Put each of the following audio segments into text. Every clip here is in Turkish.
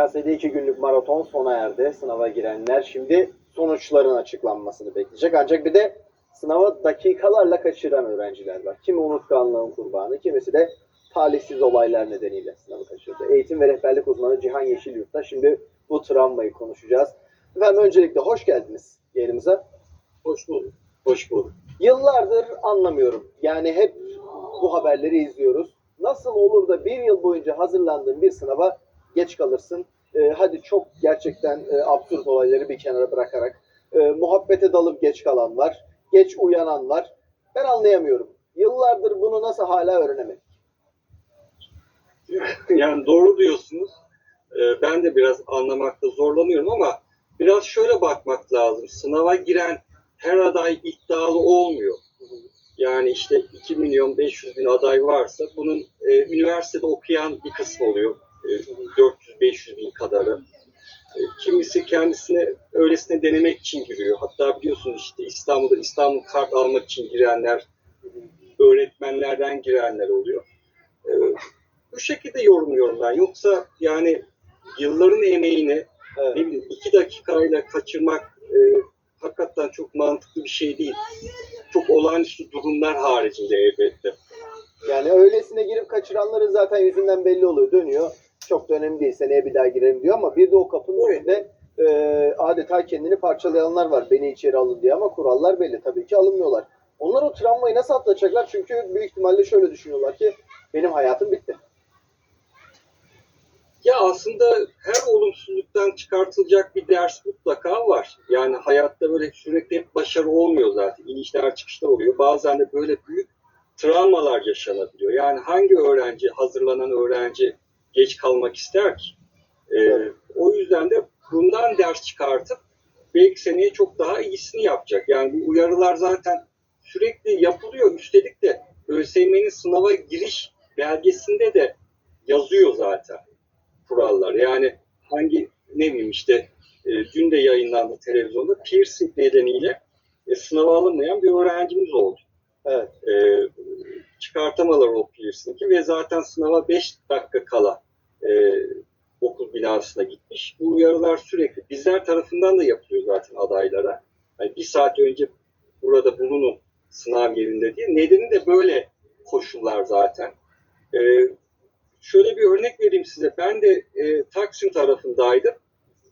KSD 2 günlük maraton sona erdi. Sınava girenler şimdi sonuçların açıklanmasını bekleyecek. Ancak bir de sınava dakikalarla kaçıran öğrenciler var. Kimi unutkanlığın kurbanı, kimisi de talihsiz olaylar nedeniyle sınavı kaçırdı. Eğitim ve rehberlik uzmanı Cihan Yeşilyurt'ta şimdi bu travmayı konuşacağız. Efendim öncelikle hoş geldiniz yayınımıza. Hoş bulduk. Hoş bulduk. Yıllardır anlamıyorum. Yani hep bu haberleri izliyoruz. Nasıl olur da bir yıl boyunca hazırlandığın bir sınava geç kalırsın? Ee, hadi çok gerçekten e, absürt olayları bir kenara bırakarak. e, muhabbete dalıp geç kalan var. Geç uyanan var. Ben anlayamıyorum. Yıllardır bunu nasıl hala öğrenemedik? Yani doğru diyorsunuz. Ee, Ben de biraz anlamakta zorlanıyorum ama biraz şöyle bakmak lazım. Sınava giren her aday iddialı olmuyor. Yani işte 2 milyon 500 bin aday varsa bunun e, üniversitede okuyan bir kısmı oluyor. E, 400-500 bin kadarı. E, kimisi kendisine öylesine denemek için giriyor. Hatta biliyorsunuz işte İstanbul'da İstanbul kart almak için girenler, öğretmenlerden girenler oluyor. E, bu şekilde yorumluyorum ben. Yoksa yani yılların emeğini Evet. ne bileyim iki dakikayla kaçırmak e, hakikaten çok mantıklı bir şey değil. Çok olağanüstü durumlar haricinde elbette. Yani öylesine girip kaçıranların zaten yüzünden belli oluyor. Dönüyor. Çok da önemli değil. Seneye bir daha girerim diyor ama bir de o kapının önünde e, adeta kendini parçalayanlar var. Beni içeri alın diye ama kurallar belli. Tabii ki alınmıyorlar. Onlar o travmayı nasıl atlatacaklar? Çünkü büyük ihtimalle şöyle düşünüyorlar ki benim hayatım bitti. Ya aslında her olumsuzluktan çıkartılacak bir ders mutlaka var. Yani hayatta böyle sürekli hep başarı olmuyor zaten. İnişler çıkışlar oluyor. Bazen de böyle büyük travmalar yaşanabiliyor. Yani hangi öğrenci, hazırlanan öğrenci geç kalmak ister ki? Evet. O yüzden de bundan ders çıkartıp belki seneye çok daha iyisini yapacak. Yani bu uyarılar zaten sürekli yapılıyor. Üstelik de ÖSYM'nin sınava giriş belgesinde de yazıyor zaten kurallar. Yani hangi ne bileyim işte e, dün de yayınlandı televizyonda piercing nedeniyle e, sınava alınmayan bir öğrencimiz oldu. Evet. E, çıkartamalar o piercingi ve zaten sınava 5 dakika kala e, binasına gitmiş. Bu uyarılar sürekli bizler tarafından da yapılıyor zaten adaylara. Yani bir saat önce burada bulunun sınav yerinde diye. Nedeni de böyle koşullar zaten. E, şöyle bir örnek vereyim size. Ben de e, Taksim tarafındaydım.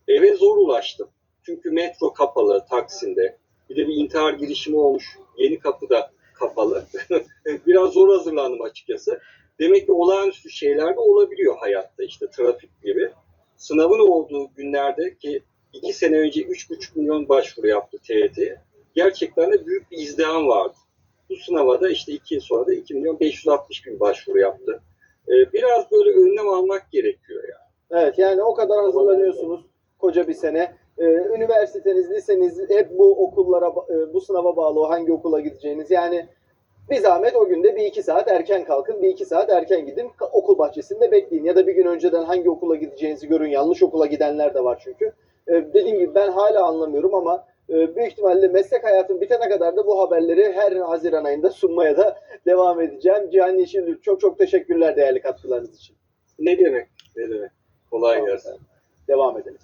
Eve zor ulaştım. Çünkü metro kapalı Taksim'de. Bir de bir intihar girişimi olmuş. Yeni kapıda kapalı. Biraz zor hazırlandım açıkçası. Demek ki olağanüstü şeyler de olabiliyor hayatta işte trafik gibi. Sınavın olduğu günlerde ki iki sene önce 3,5 milyon başvuru yaptı TYT. Gerçekten de büyük bir izdiham vardı. Bu sınava da işte iki yıl sonra da 2 milyon 560 bin başvuru yaptı. Ee, biraz böyle önlem almak gerekiyor yani. Evet yani o kadar hazırlanıyorsunuz koca bir sene. Ee, üniversiteniz, liseniz hep bu okullara, e, bu sınava bağlı hangi okula gideceğiniz. Yani bir zahmet o günde bir iki saat erken kalkın, bir iki saat erken gidin. Okul bahçesinde bekleyin. Ya da bir gün önceden hangi okula gideceğinizi görün. Yanlış okula gidenler de var çünkü. Ee, dediğim gibi ben hala anlamıyorum ama e, büyük ihtimalle meslek hayatım bitene kadar da bu haberleri her Haziran ayında sunmaya da devam edeceğim. Cihan Yeşil çok çok teşekkürler değerli katkılarınız için. Ne demek? Ne demek? Kolay gelsin. Devam edelim.